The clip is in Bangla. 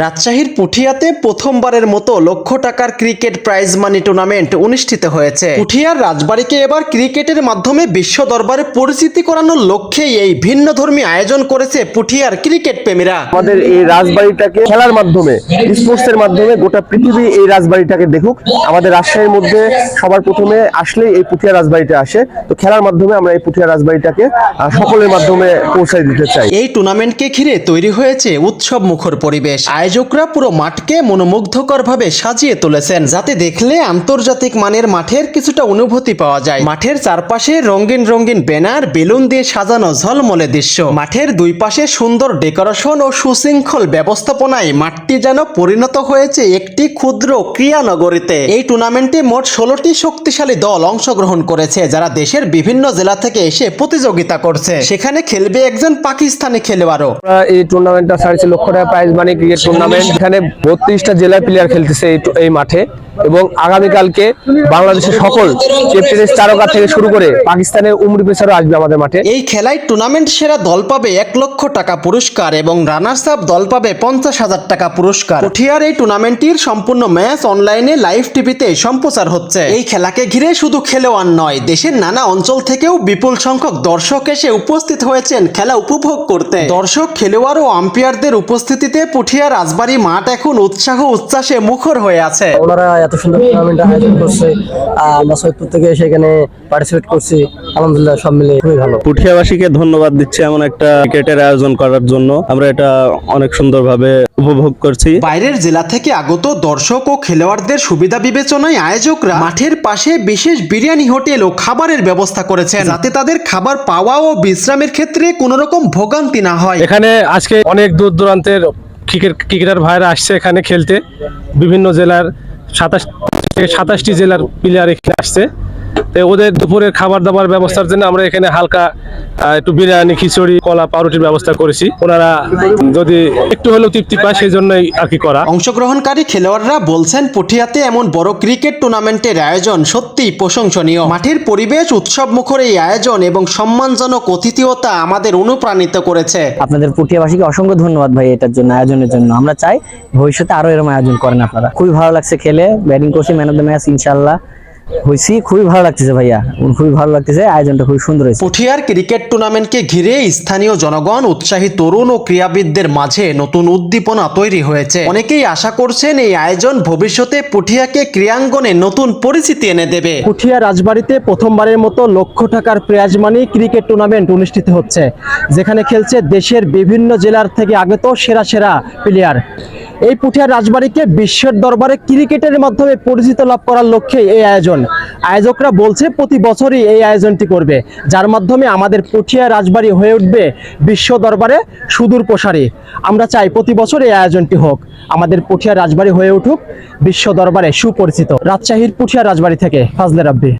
রাজশাহীর পুঠিয়াতে প্রথমবারের মতো লক্ষ টাকার ক্রিকেট প্রাইজ মানি টুর্নামেন্ট অনুষ্ঠিত হয়েছে। পুঠিয়ার রাজবাড়িকে এবার ক্রিকেটের মাধ্যমে বিশ্ব দরবারে পরিচিতি করানোর লক্ষ্যে এই ভিন্ন ধর্মী আয়োজন করেছে পুঠিয়ার ক্রিকেট প্রেমীরা। আমাদের এই রাজবাড়িটাকে খেলার মাধ্যমে স্পোর্টস এর মাধ্যমে গোটা পৃথিবী এই রাজবাড়িটাকে দেখুক। আমাদের রাজশাহীর মধ্যে সবার প্রথমে আসলে এই পুঠিয়া রাজবাড়িটা আসে। তো খেলার মাধ্যমে আমরা এই পুঠিয়া রাজবাড়িটাকে সকলের মাধ্যমে পৌঁছায় দিতে চাই। এই টুর্নামেন্টকে ঘিরে তৈরি হয়েছে উৎসব মুখর পরিবেশ। আয়োজকরা পুরো মাঠকে মনোমুগ্ধকরভাবে সাজিয়ে তুলেছেন, যাতে দেখলে আন্তর্জাতিক মানের মাঠের কিছুটা অনুভূতি পাওয়া যায়। মাঠের চারপাশে রঙিন রঙিন ব্যানার, বেলুন দিয়ে সাজানো ঝলমলে দৃশ্য। মাঠের দুই পাশে সুন্দর ডেকোরেশন ও সুশৃঙ্খল ব্যবস্থাপনায় মাঠটি যেন পরিণত হয়েছে একটি ক্ষুদ্র ক্রীড়া নগরীতে এই টুর্নামেন্টে মোট ষোলোটি শক্তিশালী দল অংশগ্রহণ করেছে, যারা দেশের বিভিন্ন জেলা থেকে এসে প্রতিযোগিতা করছে। সেখানে খেলবে একজন পাকিস্তানি খেলোয়াড়ও। এই টুর্নামেন্টটা ছাড়ছে লক্ষ টাকা প্রাইজ মানি ক্রিকেট টুর্নামেন্ট এখানে বত্রিশটা জেলার প্লেয়ার খেলতেছে এই মাঠে এবং আগামীকালকে বাংলাদেশের সকল টেস্ট তারকা থেকে শুরু করে পাকিস্তানের উমরি পেসারও আসবে আমাদের মাঠে। এই খেলায় টুর্নামেন্ট সেরা দল পাবে এক লক্ষ টাকা পুরস্কার এবং রানার্স আপ দল পাবে পঞ্চাশ হাজার টাকা পুরস্কার। পুঠিয়ার এই টুর্নামেন্টটির সম্পূর্ণ ম্যাচ অনলাইনে লাইভ টিভিতে সম্প্রচার হচ্ছে। এই খেলাকে ঘিরে শুধু খেলোয়াড় নয়, দেশের নানা অঞ্চল থেকেও বিপুল সংখ্যক দর্শক এসে উপস্থিত হয়েছেন খেলা উপভোগ করতে। দর্শক, খেলোয়াড় ও আম্পায়ারদের উপস্থিতিতে পুঠিয়া রাজবাড়ী মাঠ এখন উৎসাহ উচ্ছ্বাসে মুখর হয়ে আছে। ওনারা এত সুন্দর টুর্নামেন্ট আয়োজন করছে আমরা সৈয়দপুর থেকে সেখানে পার্টিসিপেট করছি। আলহামদুলিল্লাহ সব মিলে খুবই ভালো। পুঠিয়াবাসীকে ধন্যবাদ দিচ্ছি এমন একটা ক্রিকেটের আয়োজন করার জন্য। আমরা এটা অনেক সুন্দরভাবে উপভোগ করছি। বাইরের জেলা থেকে আগত দর্শক ও খেলোয়াড়দের সুবিধা বিবেচনায় আয়োজকরা মাঠের পাশে বিশেষ বিরিয়ানি হোটেল ও খাবারের ব্যবস্থা করেছেন। যাতে তাদের খাবার পাওয়া ও বিশ্রামের ক্ষেত্রে কোনো রকম ভোগান্তি না হয়। এখানে আজকে অনেক দূর দূরান্তের ক্রিকেট ক্রিকেটার ভাইরা আসছে এখানে খেলতে। বিভিন্ন জেলার সাতাশ থেকে সাতাশটি জেলার প্লেয়ার এখানে আসছে। ওদের দুপুরের খাবার দাবার ব্যবস্থার জন্য আমরা এখানে হালকা একটু বিরিয়ানি খিচুড়ি কলা পাউরুটির ব্যবস্থা করেছি। ওনারা যদি একটু হলেও তৃপ্তি পায় সেই জন্যই আর কি করা। অংশগ্রহণকারী খেলোয়াড়রা বলছেন পুঠিয়াতে এমন বড় ক্রিকেট টুর্নামেন্টের আয়োজন সত্যিই প্রশংসনীয়। মাঠের পরিবেশ উৎসব মুখর এই আয়োজন এবং সম্মানজনক অতিথিয়তা আমাদের অনুপ্রাণিত করেছে। আপনাদের পুটিয়াবাসীকে অসংখ্য ধন্যবাদ ভাই এটার জন্য আয়োজনের জন্য। আমরা চাই ভবিষ্যতে আরও এরকম আয়োজন করেন আপনারা। খুবই ভালো লাগছে খেলে। ব্যাটিং করছি ম্যান অফ দ্য ম্যাচ ইনশাল্লাহ হয়েছি খুবই ভালো লাগতেছে ভাইয়া। খুবই ভালো লাগতেছে আয়োজনটা খুবই সুন্দর হয়েছে। পুঠিয়ার ক্রিকেট টুর্নামেন্টকে ঘিরে স্থানীয় জনগণ উৎসাহী তরুণ ও ক্রীড়াবিদদের মাঝে নতুন উদ্দীপনা তৈরি হয়েছে। অনেকেই আশা করছেন এই আয়োজন ভবিষ্যতে পুঠিয়াকে ক্রীড়াঙ্গনে নতুন পরিচিতি এনে দেবে। পুঠিয়া রাজবাড়িতে প্রথমবারের মতো লক্ষ টাকার প্রাইজ মানি ক্রিকেট টুর্নামেন্ট অনুষ্ঠিত হচ্ছে যেখানে খেলছে দেশের বিভিন্ন জেলার থেকে আগত সেরা সেরা প্লেয়ার এই পুঠিয়া রাজবাড়িকে বিশ্বের দরবারে ক্রিকেটের মাধ্যমে পরিচিত লাভ করার লক্ষ্যে এই আয়োজন। আয়োজকরা বলছে, প্রতি বছরই এই আয়োজনটি করবে, যার মাধ্যমে আমাদের পুঠিয়া রাজবাড়ি হয়ে উঠবে বিশ্ব দরবারে সুদূর প্রসারী। আমরা চাই প্রতি বছর এই আয়োজনটি হোক। আমাদের পুঠিয়া রাজবাড়ি হয়ে উঠুক, বিশ্ব দরবারে সুপরিচিত। রাজশাহীর পুঠিয়া রাজবাড়ি থেকে ফাজলে রাব্বি।